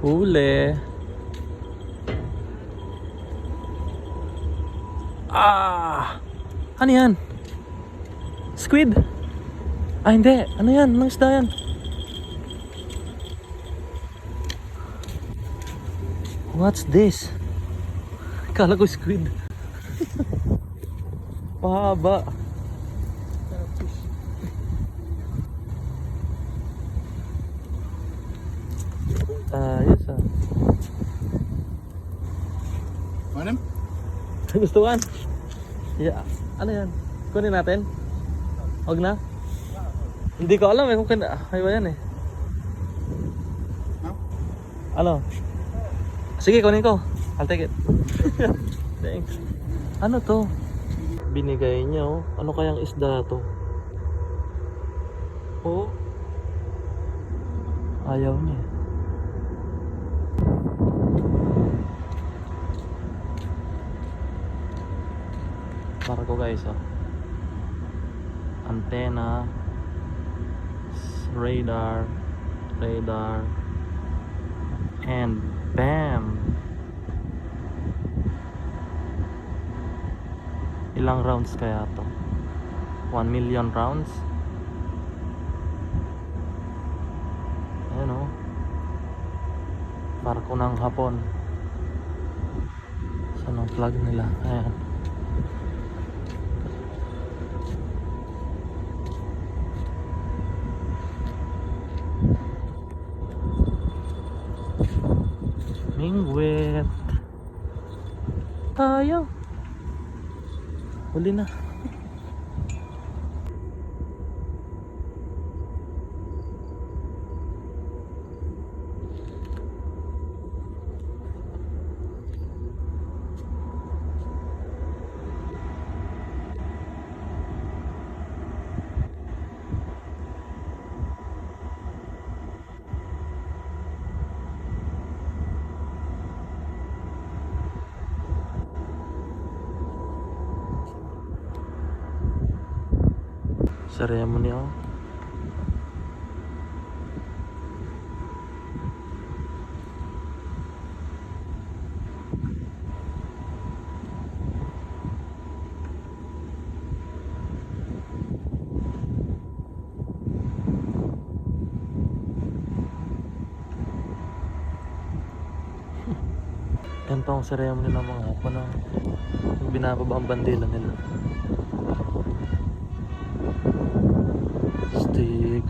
Huli. Ah! Ano yan? Squid? Ah, hindi. Ano yan? Anong isda yan? What's this? Kala ko squid. Pahaba. Ayos ah. Manam? Gustuhan? Yeah. Ano yan? Kunin natin? Huwag na? Hindi ko alam eh kung kan... Ay ba yan eh? No? Ano? Sige, kunin ko. I'll take it. Thanks. Ano to? Binigay niya oh. Ano kayang isda to? Oh. Ayaw niya. Para ko guys oh. Antenna. s- Radar. Radar. And bam! Ilang rounds kaya to? 1 million rounds? Ayan o. Barko ng hapon. Saan ang flag nila? Ayan. Tayo. Huli na. Ceremony oh. Yan po ang ceremony ng mga hapon na binababa ang bandila nila. بلاستيك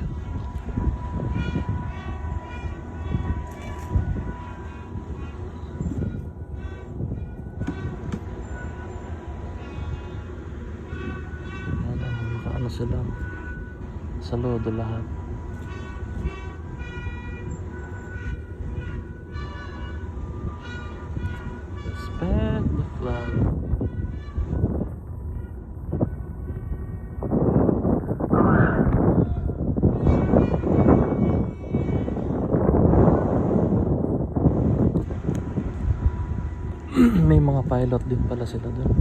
هذا هو مقعنا سلام سلود اللهب Bad with. May mga pilot din pala sila doon.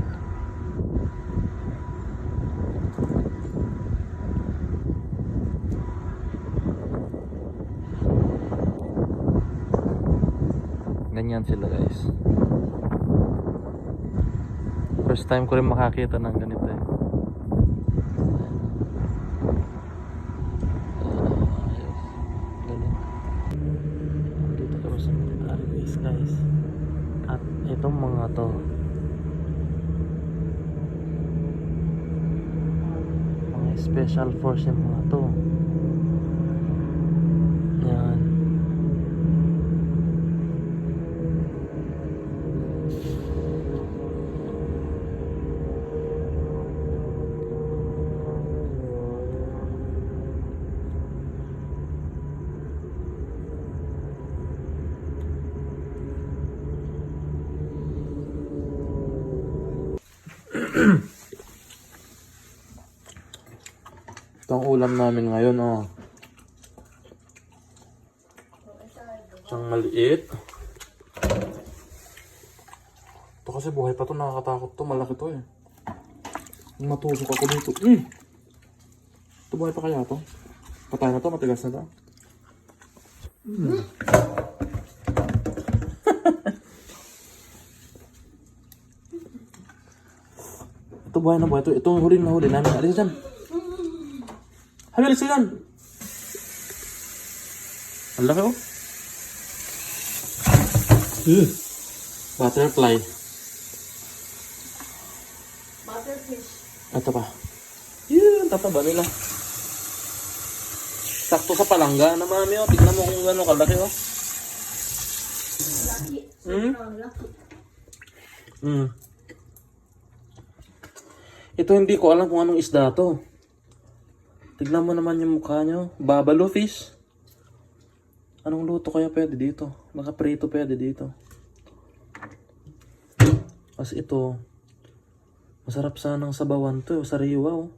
Ganyan sila guys. First time ko rin makakita ng ganito eh. Dito kami sa military base guys. Itong mga to mga special force yung mga to. Ito ang ulam namin ngayon, oh. Ang maliit. Ito kasi buhay pa to, nakakatakot to. Malaki to eh. Matusok ako dito. Mm! Ito buhay pa kaya to? Patay na to, matigas na to. Mm. Ito buhay na buhay. Ito, ito yung huli na huli namin. Alis dyan. Habi, alis dyan. Ang laki oh. Uh, butterfly. Butterfish. Ito pa. Yun, tataba nila. Sakto sa palangga na mami oh. Tignan mo kung gano'ng kalaki oh. Lucky. Hmm? Lucky. Mm. Ito hindi ko alam kung anong isda to. Tignan mo naman yung mukha nyo. Babalo fish. Anong luto kaya pwede dito? Nakaprito pwede dito. Kasi ito, masarap sanang sabawan to. Sariwa oh.